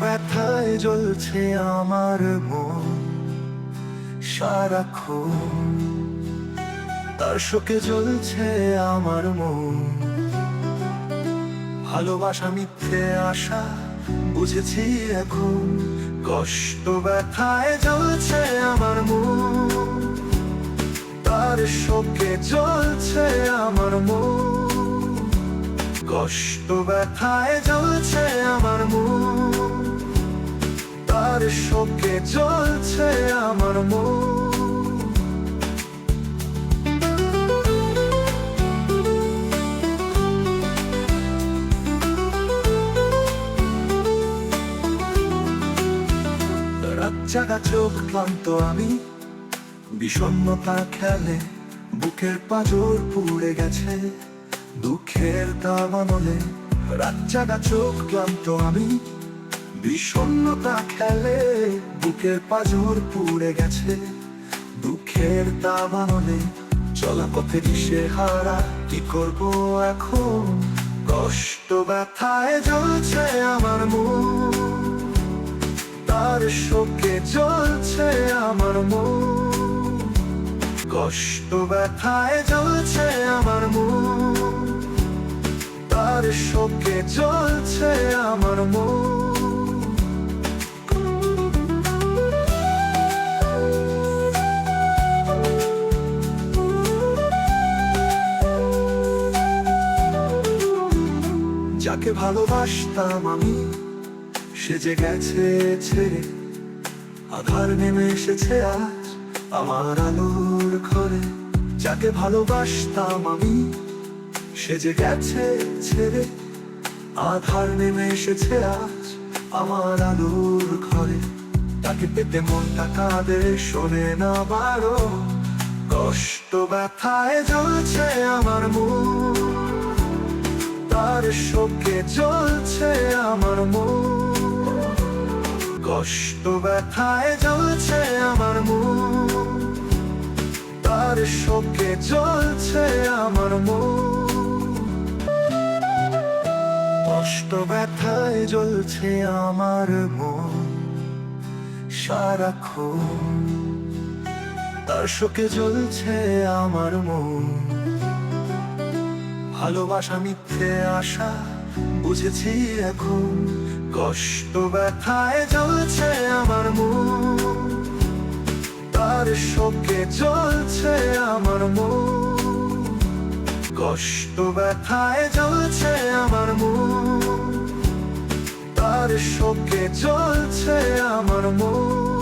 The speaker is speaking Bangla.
ব্যথায় জ্বলছে আমার মন। সারাক্ষণ তার শোকে জ্বলছে আমার মন। ভালোবাসা, মিথ্যে আশা বুঝেছি এখন। কষ্ট ব্যথায় জ্বলছে আমার মন। তার শোকে জ্বলছে কষ্ট ব্যথায় জ্বলছে আমার মন। তার শোকে জ্বলছে আমার মন। জাগা চোখ ক্লান্ত আমি। বিষণ্ণতা খেলে বুকের পাজর পুড়ে গেছে। দুঃখের দাবানলে রাত জাগা চোখ ক্লান্ত আমি। বিষণ্ণতা খেলে বুকের পাজর পুড়ে গেছে। দুঃখের দাবানলে চলা পথে দিশে হারা কি করব এখন? কষ্ট ব্যথায় জ্বলছে আমার মন। তার শোকে জ্বলছে আমার মন। কষ্ট ব্যথায় জ্বলছে আমার মন। তার শোকে জ্বলছে আমার মন। যাকে ভালোবাসতাম আমি, সে যে গেছে ছেড়ে, আধার নেমে এসেছে আজ আমার আলোর ঘরে। যাকে ভালোবাসতাম আমি সে যে গেছে ছেড়ে, আধার নেমে এসেছে আজ আমার আলোর ঘরে। তাকে পেতে মনটা কাঁদে, শোনে না বারো। কষ্ট ব্যথায় জ্বলছে আমার মন। তার শোকে জ্বলছে আমার মন। কষ্ট ব্যথায় জ্বলছে আমার মন। তার শোকে জ্বলছে আমার মন। কষ্ট ব্যথায় জ্বলছে আমার মন। সারাক্ষণ তার শোকে জ্বলছে আমার মন। ভালোবাসা, মিথ্যে আশা বুঝেছি এখন। কষ্ট ব্যথায় জ্বলছে আমার মন। তার শোকে জ্বলছে আমার মন। কষ্ট ব্যথায় জ্বলছে আমার মন। শোকে চলছে আমার মন।